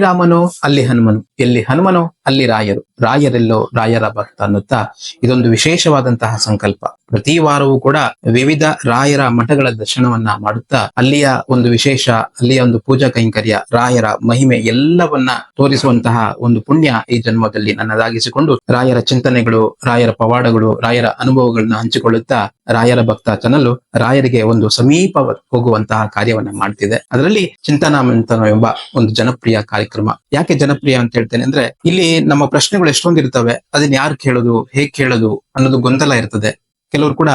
ರಾಮನೋ ಅಲ್ಲಿ ಹನುಮನು. ಎಲ್ಲಿ ಹನುಮನೋ ಅಲ್ಲಿ ರಾಯರು. ರಾಯರೆಲ್ಲೋ ರಾಯರ ಭಕ್ತ ಅನ್ನುತ್ತಾ ಇದೊಂದು ವಿಶೇಷವಾದಂತಹ ಸಂಕಲ್ಪ. ಪ್ರತಿ ವಾರವೂ ಕೂಡ ವಿವಿಧ ರಾಯರ ಮಠಗಳ ದರ್ಶನವನ್ನ ಮಾಡುತ್ತಾ ಅಲ್ಲಿಯ ಒಂದು ವಿಶೇಷ, ಅಲ್ಲಿಯ ಒಂದು ಪೂಜಾ ಕೈಂಕರ್ಯ, ರಾಯರ ಮಹಿಮೆ ಎಲ್ಲವನ್ನ ತೋರಿಸುವಂತಹ ಒಂದು ಪುಣ್ಯ ಈ ಜನ್ಮದಲ್ಲಿ ನನ್ನದಾಗಿಸಿಕೊಂಡು ರಾಯರ ಚಿಂತನೆಗಳು, ರಾಯರ ಪವಾಡಗಳು, ರಾಯರ ಅನುಭವಗಳನ್ನ ಹಂಚಿಕೊಳ್ಳುತ್ತಾ ರಾಯರ ಭಕ್ತ ಚಾನಲ್ ರಾಯರಿಗೆ ಒಂದು ಸಮೀಪ ಹೋಗುವಂತಹ ಕಾರ್ಯವನ್ನ ಮಾಡ್ತಿದೆ. ಅದರಲ್ಲಿ ಚಿಂತನಾ ಮಂಥನ ಎಂಬ ಒಂದು ಜನಪ್ರಿಯ ಕಾರ್ಯಕ್ರಮ. ಯಾಕೆ ಜನಪ್ರಿಯ ಅಂತ ಹೇಳ್ತೇನೆ ಅಂದ್ರೆ ಇಲ್ಲಿ ನಮ್ಮ ಪ್ರಶ್ನೆಗಳು ಎಷ್ಟೊಂದಿರ್ತವೆ, ಅದನ್ನ ಯಾರು ಕೇಳೋದು, ಹೇಗ್ ಕೇಳೋದು ಅನ್ನೋದು ಗೊಂದಲ ಇರ್ತದೆ. ಕೆಲವರು ಕೂಡ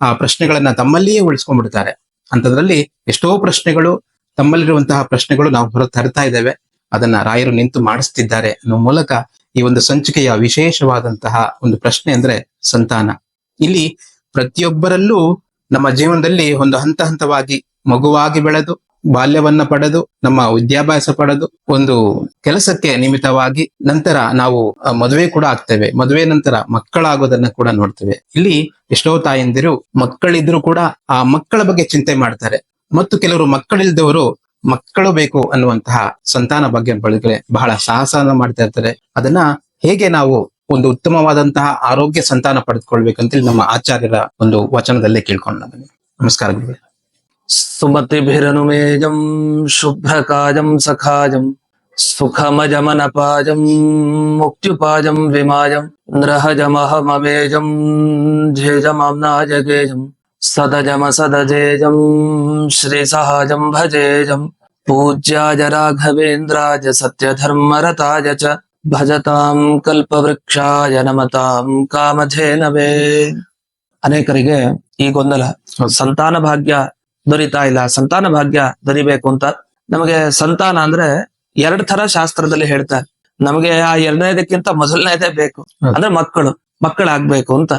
ಆ ಪ್ರಶ್ನೆಗಳನ್ನ ತಮ್ಮಲ್ಲಿಯೇ ಉಳಿಸ್ಕೊಂಡ್ಬಿಡ್ತಾರೆ. ಅಂತದ್ರಲ್ಲಿ ಎಷ್ಟೋ ಪ್ರಶ್ನೆಗಳು ತಮ್ಮಲ್ಲಿರುವಂತಹ ಪ್ರಶ್ನೆಗಳು ನಾವು ಹೊರ ತರ್ತಾ ಇದ್ದೇವೆ. ಅದನ್ನ ರಾಯರು ನಿಂತು ಮಾಡಿಸ್ತಿದ್ದಾರೆ ಅನ್ನೋ ಮೂಲಕ ಈ ಒಂದು ಸಂಚಿಕೆಯ ವಿಶೇಷವಾದಂತಹ ಒಂದು ಪ್ರಶ್ನೆ ಅಂದ್ರೆ ಸಂತಾನ. ಇಲ್ಲಿ ಪ್ರತಿಯೊಬ್ಬರಲ್ಲೂ ನಮ್ಮ ಜೀವನದಲ್ಲಿ ಒಂದು ಹಂತ ಹಂತವಾಗಿ ಮಗುವಾಗಿ ಬೆಳೆದು ಬಾಲ್ಯವನ್ನ ಪಡೆದು, ನಮ್ಮ ವಿದ್ಯಾಭ್ಯಾಸ ಪಡೆದು ಒಂದು ಕೆಲಸಕ್ಕೆ ನಿಮಿತ್ತವಾಗಿ ನಂತರ ನಾವು ಮದುವೆ ಕೂಡ ಆಗ್ತೇವೆ. ಮದುವೆ ನಂತರ ಮಕ್ಕಳಾಗೋದನ್ನ ಕೂಡ ನೋಡ್ತೇವೆ. ಇಲ್ಲಿ ಎಷ್ಟೋ ತಾಯಂದಿರು ಮಕ್ಕಳಿದ್ರು ಕೂಡ ಆ ಮಕ್ಕಳ ಬಗ್ಗೆ ಚಿಂತೆ ಮಾಡ್ತಾರೆ. ಮತ್ತು ಕೆಲವರು ಮಕ್ಕಳಿಲ್ದವರು ಮಕ್ಕಳು ಬೇಕು ಅನ್ನುವಂತಹ ಸಂತಾನ ಬಗ್ಗೆ ಬಳಿಗೆ ಬಹಳ ಸಾಹಸನ ಮಾಡ್ತಾ ಇರ್ತಾರೆ. ಅದನ್ನ ಹೇಗೆ ನಾವು ಒಂದು ಉತ್ತಮವಾದಂತಹ ಆರೋಗ್ಯ ಸಂತಾನ ಪಡೆದುಕೊಳ್ಬೇಕಂತೇಳಿ ನಮ್ಮ ಆಚಾರ್ಯರ ಒಂದು ವಚನದಲ್ಲೇ ಕೇಳ್ಕೊಂಡು ಬನ್ನಿ ನಮಸ್ಕಾರ. सुमतिभिरनुमेजं शुभ्रकाजं सखाजं सुखमजमनपाजं मुक्त्युपाजं विमाजं नृहजमहमवेजं झेजमाम्नाजगेजं सदजमसदजेजं श्रीसहाजं भजेजं पूज्याय राघवेन्द्राय सत्यधर्मरताय च ಭಜತಾಂ ಕಲ್ಪವೃಕ್ಷಾಯ ನಮತಾಂ ಕಾಮಧೇನವೇ ಅನೇಕರಿಗೆ ಈ ಗೊಂದಲ ಹೌದು. ಸಂತಾನ ಭಾಗ್ಯ ದೊರೀತಾ ಇಲ್ಲ. ಸಂತಾನ ಭಾಗ್ಯ ದೊರಿಬೇಕು ಅಂತ. ನಮಗೆ ಸಂತಾನ ಅಂದ್ರೆ ಎರಡ್ ತರ ಶಾಸ್ತ್ರದಲ್ಲಿ ಹೇಳ್ತಾರೆ. ನಮಗೆ ಆ ಎರಡನೇದಕ್ಕಿಂತ ಮೊದಲನೇದೇ ಬೇಕು. ಅಂದ್ರೆ ಮಕ್ಕಳು ಮಕ್ಕಳಾಗ್ಬೇಕು ಅಂತ.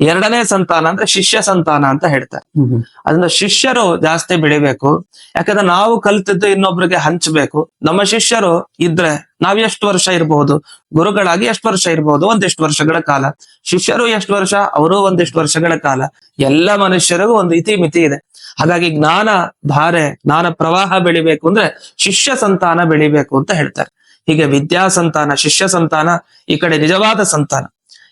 ಎರಡನೇ ಸಂತಾನ ಅಂದ್ರೆ ಶಿಷ್ಯ ಸಂತಾನ ಅಂತ ಹೇಳ್ತಾರೆ. ಅದನ್ನ ಶಿಷ್ಯರು ಜಾಸ್ತಿ ಬೆಳಿಬೇಕು ಯಾಕಂದ್ರೆ ನಾವು ಕಲ್ತಿದ್ದು ಇನ್ನೊಬ್ರಿಗೆ ಹಂಚಬೇಕು. ನಮ್ಮ ಶಿಷ್ಯರು ಇದ್ರೆ ನಾವ್ ಎಷ್ಟು ವರ್ಷ ಇರಬಹುದು ಗುರುಗಳಾಗಿ ಎಷ್ಟು ವರ್ಷ ಇರಬಹುದು ಒಂದಿಷ್ಟು ವರ್ಷಗಳ ಕಾಲ. ಶಿಷ್ಯರು ಎಷ್ಟು ವರ್ಷ? ಅವರು ಒಂದಿಷ್ಟು ವರ್ಷಗಳ ಕಾಲ. ಎಲ್ಲ ಮನುಷ್ಯರಿಗೂ ಒಂದು ಇತಿ ಮಿತಿ ಇದೆ. ಹಾಗಾಗಿ ಜ್ಞಾನ ಧಾರೆ ಜ್ಞಾನ ಪ್ರವಾಹ ಬೆಳಿಬೇಕು ಅಂದ್ರೆ ಶಿಷ್ಯ ಸಂತಾನ ಬೆಳಿಬೇಕು ಅಂತ ಹೇಳ್ತಾರೆ. ಹೀಗೆ ವಿದ್ಯಾ ಸಂತಾನ ಶಿಷ್ಯ ಸಂತಾನ ಈ ಕಡೆ ನಿಜವಾದ ಸಂತಾನ.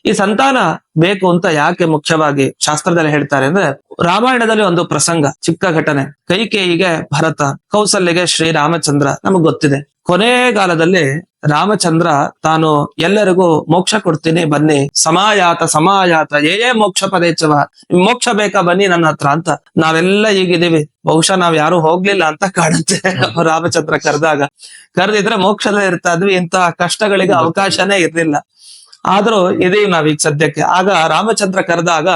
ಈ ಸಂತಾನ ಬೇಕು ಅಂತ ಯಾಕೆ ಮುಖ್ಯವಾಗಿ ಶಾಸ್ತ್ರದಲ್ಲಿ ಹೇಳ್ತಾರೆ ಅಂದ್ರೆ ರಾಮಾಯಣದಲ್ಲಿ ಒಂದು ಪ್ರಸಂಗ, ಚಿಕ್ಕ ಘಟನೆ. ಕೈಕೇಯಿಗೆ ಭರತ, ಕೌಸಲ್ಯಗೆ ಶ್ರೀರಾಮಚಂದ್ರ ನಮಗ್ ಗೊತ್ತಿದೆ. ಕೊನೆಗಾಲದಲ್ಲಿ ರಾಮಚಂದ್ರ ತಾನು ಎಲ್ಲರಿಗೂ ಮೋಕ್ಷ ಕೊಡ್ತೀನಿ, ಬನ್ನಿ. ಸಮಾಯಾತ ಸಮಾಯಾತ, ಏ ಮೋಕ್ಷ ಪದೇಚವ ಮೋಕ್ಷ ಬೇಕಾ, ಬನ್ನಿ ನನ್ನ ಹತ್ರ ಅಂತ. ನಾವೆಲ್ಲ ಈಗಿದ್ದೀವಿ ಬಹುಶಃ ನಾವ್ ಯಾರು ಹೋಗ್ಲಿಲ್ಲ ಅಂತ ಕಾಣುತ್ತೆ ರಾಮಚಂದ್ರ ಕರೆದಾಗ. ಕರೆದಿದ್ರೆ ಮೋಕ್ಷದ ಇರ್ತಾ ಇದ್ವಿ. ಇಂತಹ ಕಷ್ಟಗಳಿಗೆ ಅವಕಾಶನೇ ಇರ್ಲಿಲ್ಲ. ಆದ್ರೂ ಇದೀವಿ ನಾವೀಗ ಸದ್ಯಕ್ಕೆ. ಆಗ ರಾಮಚಂದ್ರ ಕರೆದಾಗ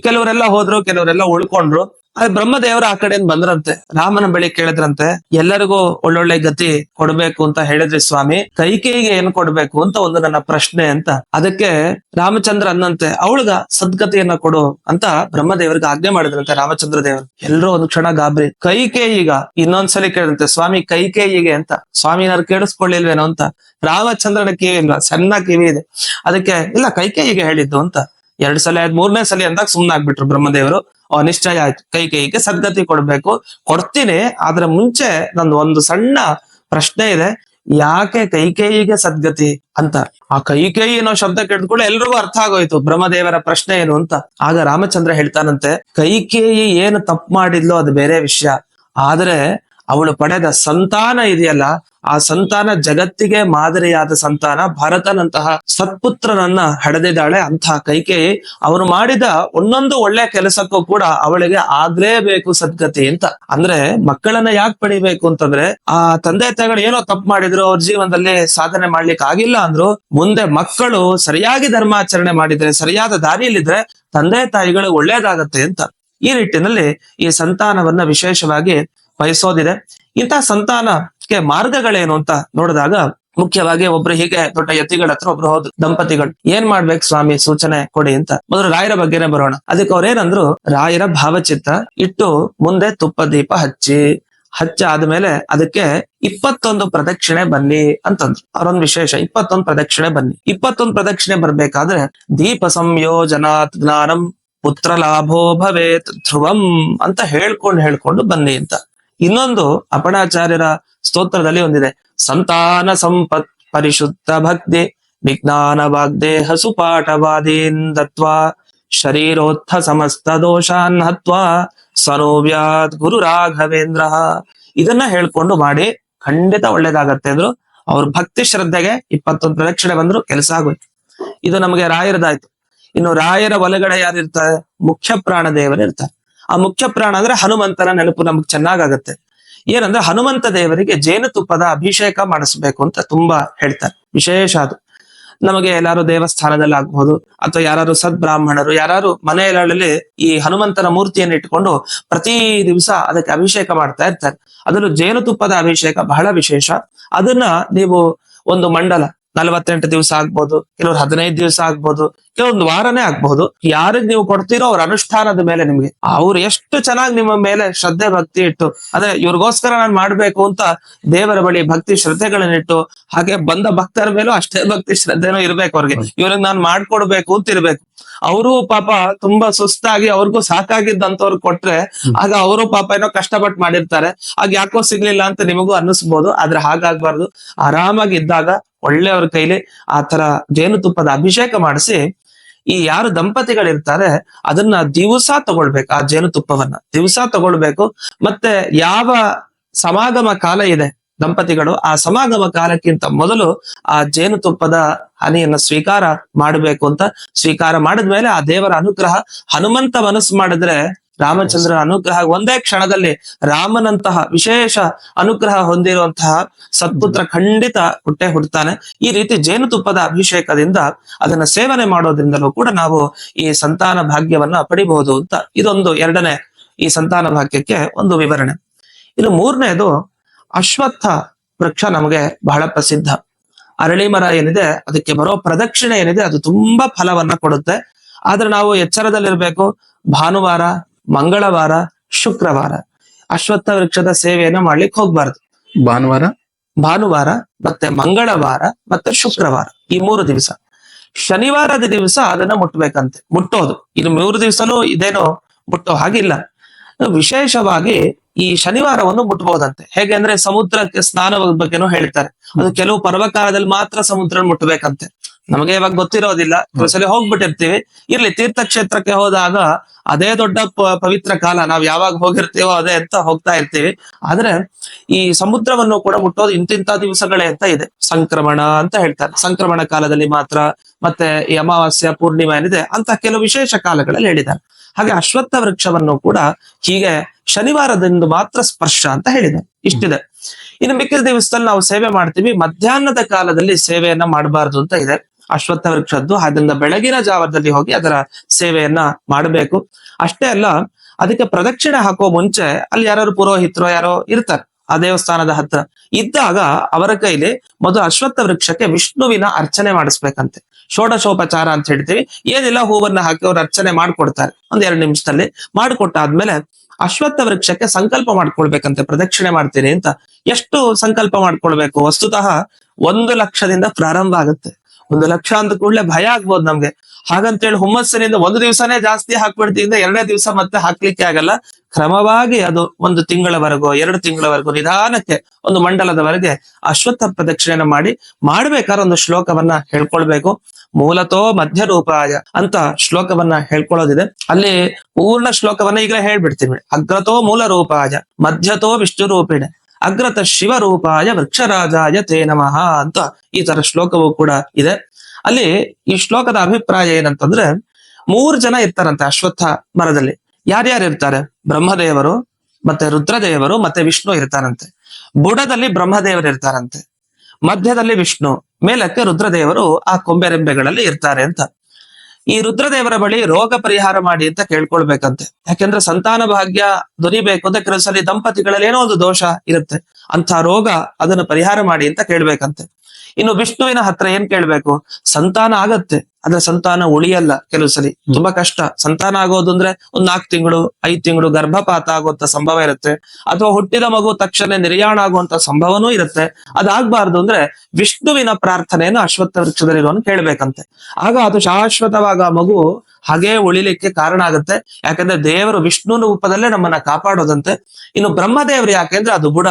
ಕೆಲವರೆಲ್ಲ ಹೋದ್ರು ಕೆಲವರೆಲ್ಲ ಉಳ್ಕೊಂಡ್ರು. ಆದ್ರೆ ಬ್ರಹ್ಮದೇವರು ಆ ಕಡೆಯಿಂದ ಬಂದ್ರಂತೆ. ರಾಮನ ಬಳಿ ಕೇಳಿದ್ರಂತೆ, ಎಲ್ಲರಿಗೂ ಒಳ್ಳೊಳ್ಳೆ ಗತಿ ಕೊಡ್ಬೇಕು ಅಂತ ಹೇಳಿದ್ರಿ ಸ್ವಾಮಿ. ಕೈಕೇಯಿಗೆ ಏನ್ ಕೊಡ್ಬೇಕು ಅಂತ ಒಂದು ನನ್ನ ಪ್ರಶ್ನೆ ಅಂತ. ಅದಕ್ಕೆ ರಾಮಚಂದ್ರ ಅನ್ನಂತೆ, ಅವಳಿಗ ಸದ್ಗತಿಯನ್ನ ಕೊಡು ಅಂತ ಬ್ರಹ್ಮದೇವರಿಗೆ ಆಜ್ಞೆ ಮಾಡಿದ್ರಂತೆ ರಾಮಚಂದ್ರ ದೇವರು. ಎಲ್ಲರೂ ಒಂದು ಕ್ಷಣ ಗಾಬರಿ. ಕೈಕೇಯಿಗ, ಇನ್ನೊಂದ್ಸಲಿ ಕೇಳಿದಂತೆ ಸ್ವಾಮಿ, ಕೈಕೇಯಿಗೆ ಅಂತ. ಸ್ವಾಮಿನಾರು ಕೇಳಿಸ್ಕೊಳ್ಳಿಲ್ವೇನೋ ಅಂತ. ರಾಮಚಂದ್ರನ ಕಿವಿ ಇಲ್ಲ, ಸಣ್ಣ ಕಿವಿ ಇದೆ. ಅದಕ್ಕೆ, ಇಲ್ಲ, ಕೈಕೇಯಿಗೆ ಹೇಳಿದ್ದು ಅಂತ. ಎರಡ್ ಸಲ ಆಯ್ತು, ಮೂರನೇ ಸಲ ಅಂದಾಗ ಸುಮ್ನಾಗ್ಬಿಟ್ರು ಬ್ರಹ್ಮದೇವರು. ಓ ನಿಶ್ಚಯ ಆಯ್ತು ಕೈ ಕೈಗೆ ಸದ್ಗತಿ ಕೊಡ್ಬೇಕು. ಕೊಡ್ತೀನಿ, ಆದ್ರೆ ಮುಂಚೆ ನಂದು ಒಂದು ಸಣ್ಣ ಪ್ರಶ್ನೆ ಇದೆ. ಯಾಕೆ ಕೈಕೇಯಿಗೆ ಸದ್ಗತಿ ಅಂತ? ಆ ಕೈಕೇಯಿ ಅನ್ನೋ ಶಬ್ದ ಕೇಳಿದ್ಕೊಳ್ಳಿ ಎಲ್ರಿಗೂ ಅರ್ಥ ಆಗೋಯ್ತು. ಬ್ರಹ್ಮದೇವರ ಪ್ರಶ್ನೆ ಏನು ಅಂತ? ಆಗ ರಾಮಚಂದ್ರ ಹೇಳ್ತಾನಂತೆ ಕೈಕೇಯಿ ಏನು ತಪ್ಪು ಮಾಡಿದ್ಲೋ ಅದು ಬೇರೆ ವಿಷಯ. ಆದ್ರೆ ಅವಳು ಪಡೆದ ಸಂತಾನ ಇದೆಯಲ್ಲ, ಆ ಸಂತಾನ ಜಗತ್ತಿಗೆ ಮಾದರಿಯಾದ ಸಂತಾನ, ಭರತನಂತಹ ಸತ್ಪುತ್ರನನ್ನ ಹಡೆದಿದ್ದಾಳೆ ಅಂತಹ ಕೈಕೇಯಿ ಅವನು ಮಾಡಿದ ಒಂದೊಂದು ಒಳ್ಳೆ ಕೆಲಸಕ್ಕೂ ಕೂಡ ಅವಳಿಗೆ ಆಗ್ಲೇಬೇಕು ಸದ್ಗತಿ ಅಂತ. ಅಂದ್ರೆ ಮಕ್ಕಳನ್ನ ಯಾಕೆ ಪಡಿಬೇಕು ಅಂತಂದ್ರೆ, ಆ ತಂದೆ ತಾಯಿಗಳು ಏನೋ ತಪ್ಪು ಮಾಡಿದ್ರು, ಅವ್ರ ಜೀವನದಲ್ಲಿ ಸಾಧನೆ ಮಾಡ್ಲಿಕ್ಕೆ ಆಗಿಲ್ಲ ಅಂದ್ರು, ಮುಂದೆ ಮಕ್ಕಳು ಸರಿಯಾಗಿ ಧರ್ಮಾಚರಣೆ ಮಾಡಿದ್ರೆ, ಸರಿಯಾದ ದಾರಿಯಲ್ಲಿದ್ರೆ ತಂದೆ ತಾಯಿಗಳು ಒಳ್ಳೇದಾಗತ್ತೆ ಅಂತ. ಈ ನಿಟ್ಟಿನಲ್ಲಿ ಈ ಸಂತಾನವನ್ನ ವಿಶೇಷವಾಗಿ ಬಯಸೋದಿದೆ. ಇಂತಹ ಸಂತಾನಕ್ಕೆ ಮಾರ್ಗಗಳೇನು ಅಂತ ನೋಡಿದಾಗ ಮುಖ್ಯವಾಗಿ ಒಬ್ರು ಹೀಗೆ ದೊಡ್ಡ ಯತಿಗಳ ಹತ್ರ ಒಬ್ರು ಹೋದ್ರು ದಂಪತಿಗಳು, ಏನ್ ಮಾಡ್ಬೇಕು ಸ್ವಾಮಿ ಸೂಚನೆ ಕೊಡಿ ಅಂತ. ಮೊದಲು ರಾಯರ ಬಗ್ಗೆನೆ ಬರೋಣ. ಅದಕ್ಕೆ ಅವ್ರೇನಂದ್ರು ರಾಯರ ಭಾವಚಿತ್ರ ಇಟ್ಟು ಮುಂದೆ ತುಪ್ಪ ದೀಪ ಹಚ್ಚಿ, ಹಚ್ಚ ಆದ್ಮೇಲೆ ಅದಕ್ಕೆ ಇಪ್ಪತ್ತೊಂದು ಪ್ರದಕ್ಷಿಣೆ ಬನ್ನಿ ಅಂತಂದ್ರು. ಅವರೊಂದು ವಿಶೇಷ, ಇಪ್ಪತ್ತೊಂದು ಪ್ರದಕ್ಷಿಣೆ ಬನ್ನಿ. ಇಪ್ಪತ್ತೊಂದು ಪ್ರದಕ್ಷಿಣೆ ಬರ್ಬೇಕಾದ್ರೆ ದೀಪ ಸಂಯೋಜನಾತ್ ಜ್ಞಾನಂ ಪುತ್ರ ಲಾಭೋ ಭವೇತ್ ಧ್ರುವಂ ಅಂತ ಹೇಳ್ಕೊಂಡು ಹೇಳ್ಕೊಂಡು ಬನ್ನಿ ಅಂತ. ಇನ್ನೊಂದು ಅಪಣಾಚಾರ್ಯರ ಸ್ತೋತ್ರದಲ್ಲಿ ಒಂದಿದೆ. ಸಂತಾನ ಸಂಪತ್ ಪರಿಶುದ್ಧ ಭಕ್ತಿ ವಿಜ್ಞಾನ ವಾಗ್ದೇಹ ದತ್ವಾ ಶರೀರೋತ್ಥ ಸಮಸ್ತ ದೋಷಾನ್ ಹತ್ವ ಸರೋವ್ಯಾತ್ ಗುರು ರಾಘವೇಂದ್ರ. ಇದನ್ನ ಹೇಳ್ಕೊಂಡು ಮಾಡಿ ಖಂಡಿತ ಒಳ್ಳೇದಾಗತ್ತೆ ಅಂದ್ರು ಅವ್ರ ಭಕ್ತಿ ಶ್ರದ್ಧೆಗೆ ಇಪ್ಪತ್ತೊಂದು ಪ್ರದಕ್ಷಿಣೆ ಬಂದ್ರು ಕೆಲಸ ಆಗೋಯ್ತು. ಇದು ನಮಗೆ ರಾಯರದಾಯ್ತು. ಇನ್ನು ರಾಯರ ಒಳಗಡೆ ಯಾರಿರ್ತಾರೆ? ಮುಖ್ಯ ಪ್ರಾಣ ಆ ಮುಖ್ಯ ಪ್ರಾಣ ಅಂದ್ರೆ ಹನುಮಂತನ ನೆನಪು ನಮ್ಗೆ ಚೆನ್ನಾಗಾಗತ್ತೆ. ಏನಂದ್ರೆ ಹನುಮಂತ ದೇವರಿಗೆ ಜೇನುತುಪ್ಪದ ಅಭಿಷೇಕ ಮಾಡಿಸ್ಬೇಕು ಅಂತ ತುಂಬಾ ಹೇಳ್ತಾರೆ. ವಿಶೇಷ ಅದು. ನಮಗೆ ಎಲ್ಲಾರು ದೇವಸ್ಥಾನದಲ್ಲಿ ಆಗ್ಬಹುದು ಅಥವಾ ಯಾರು ಸದ್ಬ್ರಾಹ್ಮಣರು ಯಾರು ಮನೆಯಲ್ಲಿ ಈ ಹನುಮಂತನ ಮೂರ್ತಿಯನ್ನು ಇಟ್ಕೊಂಡು ಪ್ರತಿ ದಿವಸ ಅದಕ್ಕೆ ಅಭಿಷೇಕ ಮಾಡ್ತಾ ಇರ್ತಾರೆ. ಅದರಲ್ಲೂ ಜೇನುತುಪ್ಪದ ಅಭಿಷೇಕ ಬಹಳ ವಿಶೇಷ. ಅದನ್ನ ನೀವು ಒಂದು ಮಂಡಲ ನಲವತ್ತೆಂಟು ದಿವಸ ಆಗ್ಬೋದು ಕೆಲವ್ರು ಹದಿನೈದು ದಿವಸ ಆಗ್ಬಹುದು ಕೆಲವೊಂದು ವಾರನೇ ಆಗ್ಬಹುದು ಯಾರಿಗ್ ನೀವು ಕೊಡ್ತೀರೋ ಅವ್ರ ಅನುಷ್ಠಾನದ ಮೇಲೆ ನಿಮ್ಗೆ. ಅವ್ರು ಎಷ್ಟು ಚೆನ್ನಾಗಿ ನಿಮ್ಮ ಮೇಲೆ ಶ್ರದ್ಧೆ, ಭಕ್ತಿ ಇಟ್ಟು, ಅದೇ ಇವ್ರಿಗೋಸ್ಕರ ನಾನು ಮಾಡ್ಬೇಕು ಅಂತ ದೇವರ ಬಳಿ ಭಕ್ತಿ ಶ್ರದ್ಧೆಗಳನ್ನಿಟ್ಟು, ಹಾಗೆ ಬಂದ ಭಕ್ತರ ಮೇಲೂ ಅಷ್ಟೇ ಭಕ್ತಿ ಶ್ರದ್ಧೆನೂ ಇರ್ಬೇಕು ಅವ್ರಿಗೆ. ಇವ್ರಿಗೆ ನಾನು ಮಾಡ್ಕೊಡ್ಬೇಕು ಅಂತ ಇರ್ಬೇಕು. ಅವರು ಪಾಪ ತುಂಬಾ ಸುಸ್ತಾಗಿ ಅವ್ರಿಗೂ ಸಾಕಾಗಿದ್ದಂತವ್ರು ಕೊಟ್ರೆ, ಆಗ ಅವರು ಪಾಪ ಏನೋ ಕಷ್ಟಪಟ್ಟು ಮಾಡಿರ್ತಾರೆ. ಆಗ ಯಾಕೋ ಸಿಗ್ಲಿಲ್ಲ ಅಂತ ನಿಮಗೂ ಅನ್ನಿಸ್ಬೋದು, ಆದ್ರೆ ಹಾಗಾಗ್ಬಾರ್ದು. ಆರಾಮಾಗಿ ಇದ್ದಾಗ ಒಳ್ಳೆಯವ್ರ ಕೈಲಿ ಆ ತರ ಜೇನುತುಪ್ಪದ ಅಭಿಷೇಕ ಮಾಡಿಸಿ ಈ ಯಾರು ದಂಪತಿಗಳಿರ್ತಾರೆ ಅದನ್ನ ದಿವಸ ತಗೊಳ್ಬೇಕು ಆ ಜೇನುತುಪ್ಪವನ್ನ. ದಿವಸ ತಗೊಳ್ಬೇಕು. ಮತ್ತೆ ಯಾವ ಸಮಾಗಮ ಕಾಲ ಇದೆ ದಂಪತಿಗಳು, ಆ ಸಮಾಗಮ ಕಾಲಕ್ಕಿಂತ ಮೊದಲು ಆ ಜೇನುತುಪ್ಪದ ಹನಿಯನ್ನ ಸ್ವೀಕಾರ ಮಾಡಬೇಕು ಅಂತ ಸ್ವೀಕಾರ ಮಾಡಿದ್ಮೇಲೆ ಆ ದೇವರ ಅನುಗ್ರಹ ಹನುಮಂತ ಮನಸ್ಸು ಮಾಡಿದ್ರೆ ರಾಮಚಂದ್ರನ ಅನುಗ್ರಹ ಒಂದೇ ಕ್ಷಣದಲ್ಲಿ ರಾಮನಂತಹ ವಿಶೇಷ ಅನುಗ್ರಹ ಹೊಂದಿರುವಂತಹ ಸತ್ಪುತ್ರ ಖಂಡಿತ ಹುಟ್ಟೆ ಹುಡ್ತಾನೆ ಈ ರೀತಿ ಜೇನುತುಪ್ಪದ ಅಭಿಷೇಕದಿಂದ ಅದನ್ನ ಸೇವನೆ ಮಾಡೋದ್ರಿಂದಲೂ ಕೂಡ ನಾವು ಈ ಸಂತಾನ ಭಾಗ್ಯವನ್ನ ಪಡಿಬಹುದು ಅಂತ ಇದೊಂದು ಎರಡನೇ ಈ ಸಂತಾನ ಭಾಗ್ಯಕ್ಕೆ ಒಂದು ವಿವರಣೆ. ಇನ್ನು ಮೂರನೇದು ಅಶ್ವತ್ಥ ವೃಕ್ಷ ನಮಗೆ ಬಹಳ ಪ್ರಸಿದ್ಧ. ಅರಳಿ ಮರ ಏನಿದೆ, ಅದಕ್ಕೆ ಬರೋ ಪ್ರದಕ್ಷಿಣೆ ಏನಿದೆ, ಅದು ತುಂಬಾ ಫಲವನ್ನ ಕೊಡುತ್ತೆ. ಆದ್ರೆ ನಾವು ಎಚ್ಚರದಲ್ಲಿರ್ಬೇಕು, ಭಾನುವಾರ ಮಂಗಳವಾರ ಶುಕ್ರವಾರ. ಅಶ್ವತ್ಥ ವೃಕ್ಷದ ಸೇವೆಯನ್ನ ಮಾಡ್ಲಿಕ್ಕೆ ಹೋಗ್ಬಾರ್ದು. ಭಾನುವಾರ? ಭಾನುವಾರ ಮತ್ತೆ ಮಂಗಳವಾರ ಮತ್ತೆ ಶುಕ್ರವಾರ. ಈ ಮೂರು ದಿವಸ. ಶನಿವಾರದ ದಿವಸ ಅದನ್ನ ಮುಟ್ಬೇಕಂತೆ. ಮುಟ್ಟೋದು. ಇನ್ನು ಮೂರು ದಿವಸನೂ ಇದೇನೋ ಮುಟ್ಟೋ ಹಾಗಿಲ್ಲ. ವಿಶೇಷವಾಗಿ ಈ ಶನಿವಾರವನ್ನು ಮುಟ್ಬಹುದಂತೆ ಹೇಗೆ ಅಂದ್ರೆ ಸಮುದ್ರಕ್ಕೆ ಸ್ನಾನ ಬಗ್ಗೆನೂ ಹೇಳ್ತಾರೆ. ಅದು ಕೆಲವು ಪರ್ವಕಾಲದಲ್ಲಿ ಮಾತ್ರ ಸಮುದ್ರ ಮುಟ್ಬೇಕಂತೆ. ನಮಗೆ ಇವಾಗ ಗೊತ್ತಿರೋದಿಲ್ಲ. ಸಲ ಹೋಗ್ಬಿಟ್ಟಿರ್ತೀವಿ. ಇರ್ಲಿ ತೀರ್ಥಕ್ಷೇತ್ರಕ್ಕೆ ಹೋದಾಗ ಅದೇ ದೊಡ್ಡ ಪ- ಪವಿತ್ರ ಕಾಲ ನಾವ್ ಯಾವಾಗ ಹೋಗಿರ್ತೀವೋ ಅದೇ ಅಂತ ಹೋಗ್ತಾ ಇರ್ತೀವಿ. ಆದ್ರೆ ಈ ಸಮುದ್ರವನ್ನು ಕೂಡ ಮುಟ್ಟೋದು ಇಂತಿಂತ ದಿವಸಗಳೇ ಅಂತ ಇದೆ. ಸಂಕ್ರಮಣ ಅಂತ ಹೇಳ್ತಾರೆ. ಸಂಕ್ರಮಣ ಕಾಲದಲ್ಲಿ ಮಾತ್ರ ಮತ್ತೆ ಈ ಅಮಾವಾಸ್ಯ ಪೂರ್ಣಿಮಾ ಏನಿದೆ ಅಂತ ಕೆಲವು ವಿಶೇಷ ಕಾಲಗಳಲ್ಲಿ ಹೇಳಿದ್ದಾರೆ. ಹಾಗೆ ಅಶ್ವತ್ಥ ವೃಕ್ಷವನ್ನು ಕೂಡ ಹೀಗೆ ಶನಿವಾರದಿಂದ ಮಾತ್ರ ಸ್ಪರ್ಶ ಅಂತ ಹೇಳಿದ್ದಾರೆ. ಇಷ್ಟಿದೆ. ಇನ್ನು ಮಿಕ್ಕಿದ ದಿವಸದಲ್ಲಿ ನಾವು ಸೇವೆ ಮಾಡ್ತೀವಿ. ಮಧ್ಯಾಹ್ನದ ಕಾಲದಲ್ಲಿ ಸೇವೆಯನ್ನ ಮಾಡಬಾರ್ದು ಅಂತ ಇದೆ. ಅಶ್ವತ್ಥ ವೃಕ್ಷದ್ದು, ಅದರಿಂದ ಬೆಳಗಿನ ಜಾವದಲ್ಲಿ ಹೋಗಿ ಅದರ ಸೇವೆಯನ್ನ ಮಾಡಬೇಕು. ಅಷ್ಟೇ ಅಲ್ಲ, ಅದಕ್ಕೆ ಪ್ರದಕ್ಷಿಣೆ ಹಾಕೋ ಮುಂಚೆ ಅಲ್ಲಿ ಯಾರು ಪುರೋಹಿತರು ಯಾರೋ ಇರ್ತಾರೆ ಆ ದೇವಸ್ಥಾನದ ಹತ್ರ. ಇದ್ದಾಗ ಅವರ ಕೈಲಿ ಮೊದಲು ಅಶ್ವತ್ಥ ವೃಕ್ಷಕ್ಕೆ ವಿಷ್ಣುವಿನ ಅರ್ಚನೆ ಮಾಡಿಸ್ಬೇಕಂತೆ. ಷೋಡಶೋಪಚಾರ ಅಂತ ಹೇಳ್ತೀವಿ. ಏನಿಲ್ಲ, ಹೂವನ್ನ ಹಾಕಿ ಅವ್ರು ಅರ್ಚನೆ ಮಾಡ್ಕೊಡ್ತಾರೆ. ಒಂದ್ ಎರಡು ನಿಮಿಷದಲ್ಲಿ ಮಾಡಿಕೊಟ್ಟಾದ್ಮೇಲೆ ಅಶ್ವತ್ಥ ವೃಕ್ಷಕ್ಕೆ ಸಂಕಲ್ಪ ಮಾಡ್ಕೊಳ್ಬೇಕಂತೆ. ಪ್ರದಕ್ಷಿಣೆ ಮಾಡ್ತೀನಿ ಅಂತ. ಎಷ್ಟು ಸಂಕಲ್ಪ ಮಾಡ್ಕೊಳ್ಬೇಕು? ವಸ್ತುತಃ ಒಂದು ಲಕ್ಷದಿಂದ ಪ್ರಾರಂಭ ಆಗುತ್ತೆ. ಒಂದು ಲಕ್ಷ ಅಂದ ಕೂಡಲೇ ಭಯ ಆಗ್ಬೋದು ನಮ್ಗೆ. ಹಾಗಂತೇಳಿ ಹುಮ್ಮಸ್ಸಿನಿಂದ ಒಂದು ದಿವಸನೇ ಜಾಸ್ತಿ ಹಾಕ್ಬಿಡ್ತಿಂದ ಎರಡನೇ ದಿವಸ ಮತ್ತೆ ಹಾಕ್ಲಿಕ್ಕೆ ಆಗಲ್ಲ. ಕ್ರಮವಾಗಿ ಅದು ಒಂದು ತಿಂಗಳವರೆಗೂ, ಎರಡು ತಿಂಗಳವರೆಗೂ ನಿಧಾನಕ್ಕೆ ಒಂದು ಮಂಡಲದವರೆಗೆ ಅಶ್ವತ್ಥ ಪ್ರದಕ್ಷಿಣೆನ ಮಾಡಿ ಮಾಡ್ಬೇಕಾದ್ರೆ ಒಂದು ಶ್ಲೋಕವನ್ನ ಹೇಳ್ಕೊಳ್ಬೇಕು. ಮೂಲತೋ ಮಧ್ಯ ರೂಪಾಯ ಅಂತ ಶ್ಲೋಕವನ್ನ ಹೇಳ್ಕೊಳ್ಳೋದಿದೆ. ಅಲ್ಲಿ ಪೂರ್ಣ ಶ್ಲೋಕವನ್ನ ಈಗಲೇ ಹೇಳ್ಬಿಡ್ತೀನಿ. ಅಗ್ರತೋ ಮೂಲ ರೂಪಾಯ ಮಧ್ಯತೋ ವಿಷ್ಣು ರೂಪಿಣೆ ಅಗ್ರತ ಶಿವರೂಪಾಯ ವೃಕ್ಷರಾಜಾಯ ತೇ ನಮಃ ಅಂತ ಈ ತರ ಶ್ಲೋಕವು ಕೂಡ ಇದೆ. ಅಲ್ಲಿ ಈ ಶ್ಲೋಕದ ಅಭಿಪ್ರಾಯ ಏನಂತಂದ್ರೆ ಮೂರು ಜನ ಇರ್ತಾರಂತೆ ಅಶ್ವತ್ಥ ಮರದಲ್ಲಿ. ಯಾರ್ಯಾರು ಇರ್ತಾರೆ? ಬ್ರಹ್ಮದೇವರು, ಮತ್ತೆ ರುದ್ರದೇವರು, ಮತ್ತೆ ವಿಷ್ಣು ಇರ್ತಾರಂತೆ. ಬುಡದಲ್ಲಿ ಬ್ರಹ್ಮದೇವರು ಇರ್ತಾರಂತೆ. ಮಧ್ಯದಲ್ಲಿ ವಿಷ್ಣು, ಮೇಲಕ್ಕೆ ರುದ್ರದೇವರು ಆ ಕೊಂಬೆರೆಂಬೆಗಳಲ್ಲಿ ಇರ್ತಾರೆ ಅಂತ. ಈ ರುದ್ರದೇವರ ಬಳಿ ರೋಗ ಪರಿಹಾರ ಮಾಡಿ ಅಂತ ಕೇಳ್ಕೊಳ್ಬೇಕಂತೆ. ಯಾಕೆಂದ್ರೆ ಸಂತಾನ ಭಾಗ್ಯ ದೊರಿಬೇಕು ಅಂತ ಕೆಲಸಲ್ಲಿ ಸಲ ದಂಪತಿಗಳಲ್ಲಿ ಏನೋ ಒಂದು ದೋಷ ಇರುತ್ತೆ. ಅಂತ ರೋಗ ಅದನ್ನು ಪರಿಹಾರ ಮಾಡಿ ಅಂತ ಕೇಳ್ಬೇಕಂತೆ. ಇನ್ನು ವಿಷ್ಣುವಿನ ಹತ್ರ ಏನ್ ಕೇಳ್ಬೇಕು? ಸಂತಾನ ಆಗತ್ತೆ. ಆದ್ರೆ ಸಂತಾನ ಉಳಿಯಲ್ಲ ಕೆಲವು ಸಲಿ ತುಂಬಾ ಕಷ್ಟ. ಸಂತಾನ ಆಗೋದು ಅಂದ್ರೆ ಒಂದ್ ನಾಲ್ಕು ತಿಂಗಳು ಐದು ತಿಂಗಳು ಗರ್ಭಪಾತ ಆಗುವಂತ ಸಂಭವ ಇರುತ್ತೆ. ಅಥವಾ ಹುಟ್ಟಿದ ಮಗು ತಕ್ಷಣ ನಿರ್ಯಾಣ ಆಗುವಂತ ಸಂಭವನೂ ಇರುತ್ತೆ. ಅದಾಗ್ಬಾರ್ದು ಅಂದ್ರೆ ವಿಷ್ಣುವಿನ ಪ್ರಾರ್ಥನೆಯನ್ನು ಅಶ್ವತ್ಥ ವೃಕ್ಷದಲ್ಲಿರೋನು ಕೇಳ್ಬೇಕಂತೆ. ಆಗ ಅದು ಶಾಶ್ವತವಾಗ ಮಗು ಹಾಗೇ ಉಳಿಲಿಕ್ಕೆ ಕಾರಣ ಆಗುತ್ತೆ. ಯಾಕಂದ್ರೆ ದೇವರು ವಿಷ್ಣು ರೂಪದಲ್ಲೇ ನಮ್ಮನ್ನ ಕಾಪಾಡೋದಂತೆ. ಇನ್ನು ಬ್ರಹ್ಮದೇವರು ಯಾಕೆಂದ್ರೆ ಅದು ಬುಡ.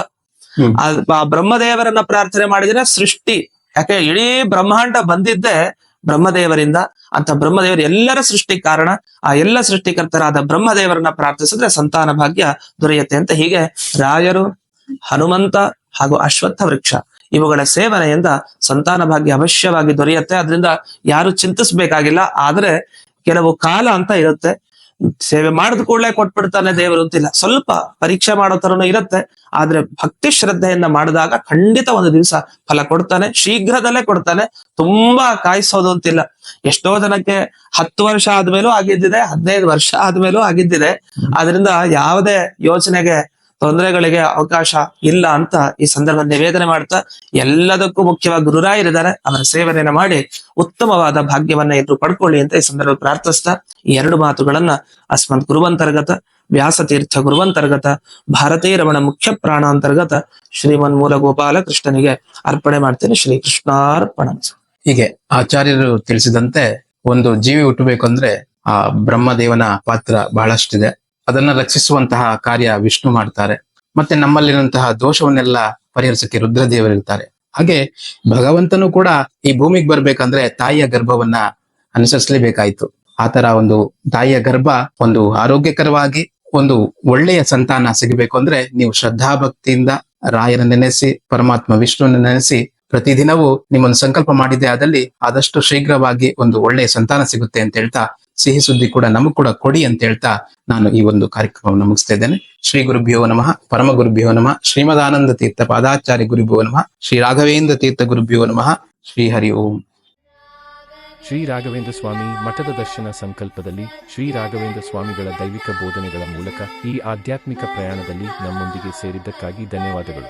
ಆ ಬ್ರಹ್ಮದೇವರನ್ನ ಪ್ರಾರ್ಥನೆ ಮಾಡಿದ್ರೆ ಸೃಷ್ಟಿ. ಯಾಕೆ? ಇಡೀ ಬ್ರಹ್ಮಾಂಡ ಬಂದಿದ್ದೆ ಬ್ರಹ್ಮದೇವರಿಂದ ಅಂತ ಬ್ರಹ್ಮದೇವರು ಎಲ್ಲರ ಸೃಷ್ಟಿ ಕಾರಣ, ಆ ಎಲ್ಲ ಸೃಷ್ಟಿಕರ್ತರಾದ ಬ್ರಹ್ಮದೇವರನ್ನ ಪ್ರಾರ್ಥಿಸಿದ್ರೆ ಸಂತಾನ ಭಾಗ್ಯ ದೊರೆಯುತ್ತೆ ಅಂತ ಹೀಗೆ ರಾಯರು, ಹನುಮಂತ ಹಾಗೂ ಅಶ್ವತ್ಥ ವೃಕ್ಷ ಇವುಗಳ ಸೇವನೆಯಿಂದ ಸಂತಾನ ಭಾಗ್ಯ ಅವಶ್ಯವಾಗಿ ದೊರೆಯುತ್ತೆ. ಅದರಿಂದ ಯಾರು ಚಿಂತಿಸ್ಬೇಕಾಗಿಲ್ಲ, ಆದ್ರೆ ಕೆಲವು ಕಾಲ ಅಂತ ಇರುತ್ತೆ. ಸೇವೆ ಮಾಡಿದ ಕೂಡಲೇ ಕೊಟ್ಬಿಡ್ತಾನೆ ದೇವರು ಅಂತಿಲ್ಲ. ಸ್ವಲ್ಪ ಪರೀಕ್ಷೆ ಮಾಡೋ ತರನು ಇರುತ್ತೆ, ಆದ್ರೆ ಭಕ್ತಿ ಶ್ರದ್ಧೆಯಿಂದ ಮಾಡಿದಾಗ ಖಂಡಿತ ಒಂದು ದಿವಸ ಫಲ ಕೊಡ್ತಾನೆ, ಶೀಘ್ರದಲ್ಲೇ ಕೊಡ್ತಾನೆ, ತುಂಬಾ ಕಾಯಿಸೋದು ಅಂತಿಲ್ಲ. ಎಷ್ಟೋ ಜನಕ್ಕೆ ಹತ್ತು ವರ್ಷ ಆದ್ಮೇಲೂ ಆಗಿದ್ದಿದೆ, ಹದಿನೈದು ವರ್ಷ ಆದ್ಮೇಲೂ ಆಗಿದ್ದಿದೆ. ಆದ್ರಿಂದ ಯಾವುದೇ ಯೋಚನೆಗೆ ತೊಂದರೆಗಳಿಗೆ ಅವಕಾಶ ಇಲ್ಲ ಅಂತ ಈ ಸಂದರ್ಭ ನಿವೇದನೆ ಮಾಡ್ತಾ ಎಲ್ಲದಕ್ಕೂ ಮುಖ್ಯವಾಗಿ ಗುರುರಾಯರಿದ್ದಾರೆ ಅವರ ಸೇವನೆಯನ್ನ ಮಾಡಿ ಉತ್ತಮವಾದ ಭಾಗ್ಯವನ್ನ ಎದುರು ಪಡ್ಕೊಳ್ಳಿ ಅಂತ ಈ ಸಂದರ್ಭ ಪ್ರಾರ್ಥಿಸ್ತಾ ಈ ಎರಡು ಮಾತುಗಳನ್ನ ಅಸ್ಮತ್ ಗುರುವಂತರ್ಗತ, ವ್ಯಾಸತೀರ್ಥ ಗುರುವಂತರ್ಗತ ಭಾರತೀಯ ರಮಣ ಮುಖ್ಯ ಪ್ರಾಣಾಂತರ್ಗತ ಶ್ರೀಮನ್ ಮೂಲ ಗೋಪಾಲ ಕೃಷ್ಣನಿಗೆ ಅರ್ಪಣೆ ಮಾಡ್ತೇನೆ. ಶ್ರೀ ಕೃಷ್ಣಾರ್ಪಣ ಹೀಗೆ ಆಚಾರ್ಯರು ತಿಳಿಸಿದಂತೆ ಒಂದು ಜೀವಿ ಹುಟ್ಟಬೇಕಂದ್ರೆ ಆ ಬ್ರಹ್ಮದೇವನ ಪಾತ್ರ ಬಹಳಷ್ಟಿದೆ. ಅದನ್ನ ರಕ್ಷಿಸುವಂತಹ ಕಾರ್ಯ ವಿಷ್ಣು ಮಾಡ್ತಾರೆ. ಮತ್ತೆ ನಮ್ಮಲ್ಲಿರುವಂತಹ ದೋಷವನ್ನೆಲ್ಲ ಪರಿಹರಿಸಕ್ಕೆ ರುದ್ರದೇವರಿರ್ತಾರೆ ಹಾಗೆ ಭಗವಂತನು ಕೂಡ ಈ ಭೂಮಿಗೆ ಬರ್ಬೇಕಂದ್ರೆ ತಾಯಿಯ ಗರ್ಭವನ್ನ ಅನುಸರಿಸಲೇಬೇಕಾಯ್ತು. ಆತರ ಒಂದು ತಾಯಿಯ ಗರ್ಭ ಒಂದು ಆರೋಗ್ಯಕರವಾಗಿ ಒಂದು ಒಳ್ಳೆಯ ಸಂತಾನ ಸಿಗಬೇಕು ಅಂದ್ರೆ ನೀವು ಶ್ರದ್ಧಾ ಭಕ್ತಿಯಿಂದ ರಾಯರ ನೆನೆಸಿ, ಪರಮಾತ್ಮ ವಿಷ್ಣುವನ್ನ ನೆನೆಸಿ ಪ್ರತಿದಿನವೂ ನಿಮ್ಮೊಂದು ಸಂಕಲ್ಪ ಮಾಡಿದ್ದೆ ಆದಲ್ಲಿ ಆದಷ್ಟು ಶೀಘ್ರವಾಗಿ ಒಂದು ಒಳ್ಳೆಯ ಸಂತಾನ ಸಿಗುತ್ತೆ ಅಂತ ಹೇಳ್ತಾ, ಸಿಹಿ ಸುದ್ದಿ ಕೂಡ ನಮಗ್ ಕೂಡ ಕೊಡಿ ಅಂತ ಹೇಳ್ತಾ ನಾನು ಈ ಒಂದು ಕಾರ್ಯಕ್ರಮವನ್ನು ಮುಗಿಸ್ತಾ ಇದ್ದೇನೆ. ಶ್ರೀ ಗುರುಭ್ಯೋ ನಮಃ, ಪರಮ ಗುರುಭ್ಯೋ ನಮಃ, ಶ್ರೀಮದಾನಂದ ತೀರ್ಥ ಪಾದಾಚಾರ್ಯ ಗುರುಭ್ಯೋ ನಮಃ, ಶ್ರೀ ರಾಘವೇಂದ್ರ ತೀರ್ಥ ಗುರುಭ್ಯೋ ನಮಃ, ಶ್ರೀ ಹರಿ ಓಂ. ಶ್ರೀ ರಾಘವೇಂದ್ರ ಸ್ವಾಮಿ ಮಠದ ದರ್ಶನ ಸಂಕಲ್ಪದಲ್ಲಿ ಶ್ರೀ ರಾಘವೇಂದ್ರ ಸ್ವಾಮಿಗಳ ದೈವಿಕ ಬೋಧನೆಗಳ ಮೂಲಕ ಈ ಆಧ್ಯಾತ್ಮಿಕ ಪ್ರಯಾಣದಲ್ಲಿ ನಮ್ಮೊಂದಿಗೆ ಸೇರಿದ್ದಕ್ಕಾಗಿ ಧನ್ಯವಾದಗಳು.